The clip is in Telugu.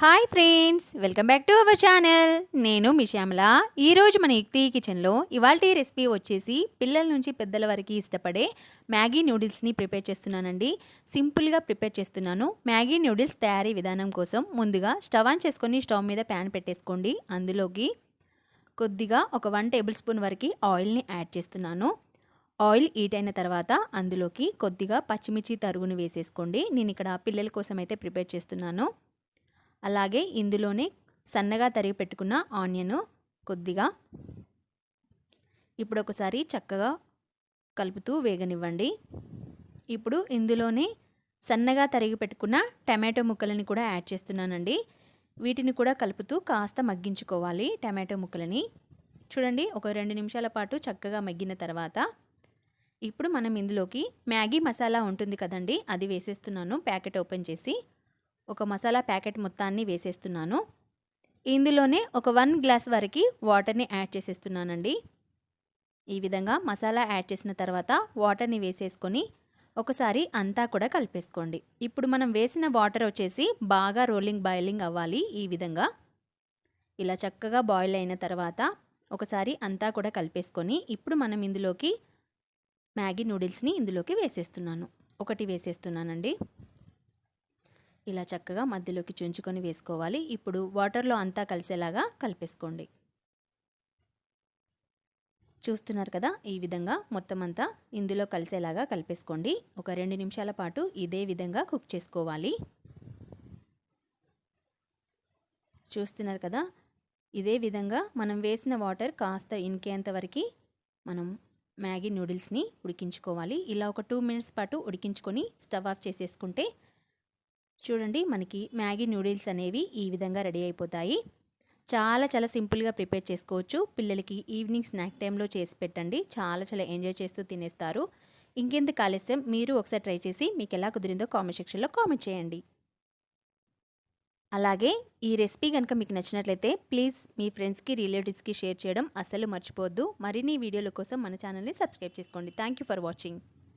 Hi friends welcome back to our channel. నేను మీ శ్యామల. ఈరోజు మన యుక్తి కిచెన్లో ఇవాల్టి రెసిపీ వచ్చేసి పిల్లల నుంచి పెద్దల వరకు ఇష్టపడే మ్యాగీ నూడిల్స్ని ప్రిపేర్ చేస్తున్నానండి. సింపుల్గా ప్రిపేర్ చేస్తున్నాను. మ్యాగీ నూడిల్స్ తయారీ విధానం కోసం ముందుగా స్టవ్ ఆన్ చేసుకొని స్టవ్ మీద ప్యాన్ పెట్టేసుకోండి. అందులోకి కొద్దిగా ఒక వన్ టేబుల్ స్పూన్ వరకు ఆయిల్ని యాడ్ చేస్తున్నాను. ఆయిల్ హీట్ అయిన తర్వాత అందులోకి కొద్దిగా పచ్చిమిర్చి తరుగును వేసేసుకోండి. నేను ఇక్కడ పిల్లల కోసం అయితే ప్రిపేర్ చేస్తున్నాను. అలాగే ఇందులోనే సన్నగా తరిగి పెట్టుకున్న ఆనియన్ కొద్దిగా ఇప్పుడు ఒకసారి చక్కగా కలుపుతూ వేగనివ్వండి. ఇప్పుడు ఇందులోనే సన్నగా తరిగి పెట్టుకున్న టమాటో ముక్కలని కూడా యాడ్ చేస్తున్నానండి. వీటిని కూడా కలుపుతూ కాస్త మగ్గించుకోవాలి టమాటో ముక్కలని. చూడండి ఒక రెండు నిమిషాల పాటు చక్కగా మగ్గిన తర్వాత ఇప్పుడు మనం ఇందులోకి మ్యాగీ మసాలా ఉంటుంది కదండి అది వేసేస్తున్నాను ప్యాకెట్ ఓపెన్ చేసి. ఒక మసాలా ప్యాకెట్ మొత్తాన్ని వేసేస్తున్నాను. ఇందులోనే ఒక వన్ గ్లాస్ వరకు వాటర్ని యాడ్ చేసేస్తున్నానండి. ఈ విధంగా మసాలా యాడ్ చేసిన తర్వాత వాటర్ని వేసేసుకొని ఒకసారి అంతా కూడా కలిపేసుకోండి. ఇప్పుడు మనం వేసిన వాటర్ వచ్చేసి బాగా రోలింగ్ బాయిలింగ్ అవ్వాలి ఈ విధంగా. ఇలా చక్కగా బాయిల్ అయిన తర్వాత ఒకసారి అంతా కూడా కలిపేసుకొని ఇప్పుడు మనం ఇందులోకి మ్యాగీ నూడిల్స్ని ఇందులోకి వేసేస్తున్నాను. ఒకటి వేసేస్తున్నానండి. ఇలా చక్కగా మధ్యలోకి చుంచుకొని వేసుకోవాలి. ఇప్పుడు వాటర్లో అంతా కలిసేలాగా కలిపేసుకోండి. చూస్తున్నారు కదా ఈ విధంగా మొత్తం అంతా ఇందులో కలిసేలాగా కలిపేసుకోండి. ఒక రెండు నిమిషాల పాటు ఇదే విధంగా కుక్ చేసుకోవాలి. చూస్తున్నారు కదా ఇదే విధంగా మనం వేసిన వాటర్ కాస్త ఇంకేంత వరకు మనం మ్యాగీ నూడిల్స్ని ఉడికించుకోవాలి. ఇలా ఒక టూ మినిట్స్ పాటు ఉడికించుకొని స్టవ్ ఆఫ్ చేసేసుకుంటే చూడండి మనకి మ్యాగీ నూడిల్స్ అనేవి ఈ విధంగా రెడీ అయిపోతాయి. చాలా చాలా సింపుల్గా ప్రిపేర్ చేసుకోవచ్చు. పిల్లలకి ఈవినింగ్ స్నాక్ టైంలో చేసి పెట్టండి. చాలా చాలా ఎంజాయ్ చేస్తూ తినేస్తారు. ఇంకెందుకు ఆలస్యం? మీరు ఒకసారి ట్రై చేసి మీకు ఎలా కుదిరిందో కామెంట్ సెక్షన్లో కామెంట్ చేయండి. అలాగే ఈ రెసిపీ కనుక మీకు నచ్చినట్లయితే ప్లీజ్ మీ ఫ్రెండ్స్కి రిలేటివ్స్కి షేర్ చేయడం అస్సలు మర్చిపోవద్దు. మరిన్ని వీడియోల కోసం మన ఛానల్ని సబ్స్క్రైబ్ చేసుకోండి. Thank you for watching.